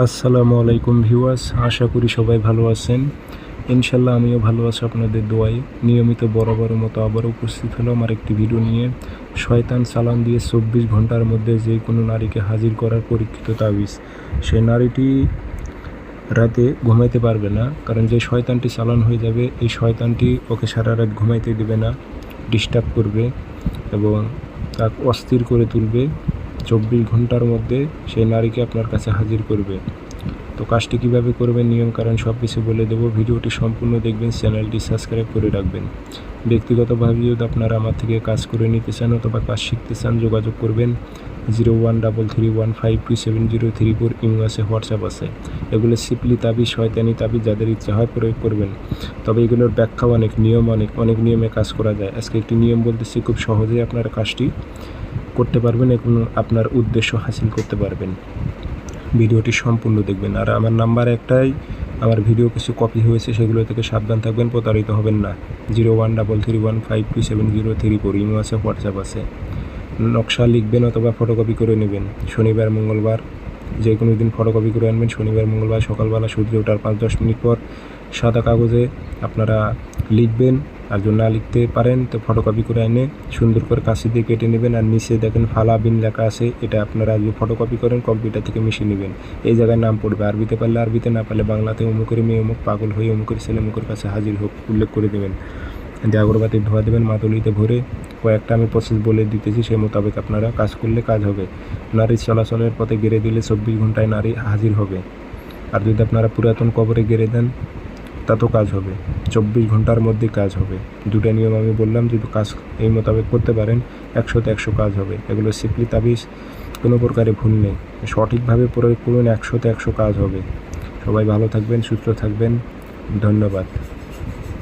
আসসালামু আলাইকুম ভিউয়ার্স, আশা করি সবাই ভালো আছেন। ইনশাল্লাহ আমিও ভালো আছি আপনাদের দোয়াই নিয়মিত বরাবরের মতো আবারও উপস্থিত হলাম আর একটি ভিডিও নিয়ে। শয়তান চালান দিয়ে চব্বিশ ঘণ্টার মধ্যে যে কোনো নারীকে হাজির করার পরীক্ষিত তাবিজ। সেই নারীটি রাতে ঘুমাইতে পারবে না, কারণ যে শয়তানটি চালান হয়ে যাবে, এই শয়তানটি ওকে সারা রাত ঘুমাইতে দেবে না ডিস্টার্ব করবে এবং তাকে অস্থির করে তুলবে। চব্বিশ ঘণ্টার মধ্যে সেই নারীকে আপনার কাছে হাজির করবে। তো কাজটি কীভাবে করবেন, নিয়ম কারণ সব কিছু বলে দেবো। ভিডিওটি সম্পূর্ণ দেখবেন, চ্যানেলটি সাবস্ক্রাইব করে রাখবেন। ব্যক্তিগতভাবে যদি আপনারা আমার থেকে কাজ করে নিতে চান অথবা কাজ শিখতে চান, যোগাযোগ করবেন। Zero one double three one five two seven zero three four Imo আছে, হোয়াটসঅ্যাপ আছে। এগুলো সিপলি তাবিজ শয়তানি তাবিজ যাদের ইচ্ছা হয় প্রয়োগ করবেন। তবে এগুলোর ব্যাখ্যা অনেক, নিয়ম অনেক অনেক নিয়মে কাজ করা যায়। আজকে একটি নিয়ম বলতেছি, খুব সহজেই আপনারা কাজটি করতে পারবেন এবং আপনার উদ্দেশ্য হাসিল করতে পারবেন। ভিডিওটি সম্পূর্ণ দেখবেন। আর আমার নাম্বার একটাই, আমার ভিডিও কিছু কপি হয়েছে সেগুলো থেকে সাবধান থাকবেন, প্রতারিত হবেন না। Zero one double three one five two seven zero three four, Imo আছে, হোয়াটসঅ্যাপ আছে। নকশা লিখবেন অথবা ফটোকপি করে নেবেন। শনিবার, মঙ্গলবার যে কোনো দিন ফটোকপি করে আনবেন। শনিবার, মঙ্গলবার সকালবেলা সূর্য ওঠার পাঁচ দশ মিনিট পর সাদা কাগজে আপনারা লিখবেন, আর যদি না লিখতে পারেন, তো ফটোকপি করে এনে সুন্দর করে কাঁচি দিয়ে কেটে নেবেন, আর নিচে দেখেন ফালা বিন লেখা আছে, এটা আপনারা যদি ফটোকপি করেন কম্পিউটার থেকে মিশিয়ে নেবেন। এই জায়গায় নাম পড়বে, আরবিতে পারলে আরবিতে, না পারলে বাংলাতে অমুকের মেয়ে, অমুক পাগল হয়ে অমুকের ছেলে অমুকের কাছে হাজির হোক, উল্লেখ করে দেবেন। দিয়ে আগরবাতি ধোয়া দেবেন মাতুলিতে ভরে কয়েকটা আমি প্রসেস বলে দিতেছি, সেই মোতাবেক আপনারা কাজ করলে কাজ হবে। নারী চলাচলের পথে গেড়ে দিলে চব্বিশ ঘন্টায় নারী হাজির হবে। আর যদি আপনারা পুরাতন কবরে গেড়ে দেন তাতেও কাজ হবে। চব্বিশ ঘণ্টার মধ্যে কাজ হবে। দুটো নিয়ম আমি বললাম যদি কাজ এই মোতাবেক করতে পারেন, একশোতে একশো কাজ হবে। এগুলো সিপলি তাবিজ, কোনো প্রকারে ভুল নেই। সঠিকভাবে প্রয়োগ করুন, একশোতে একশো কাজ হবে। সবাই ভালো থাকবেন, সুস্থ থাকবেন। ধন্যবাদ।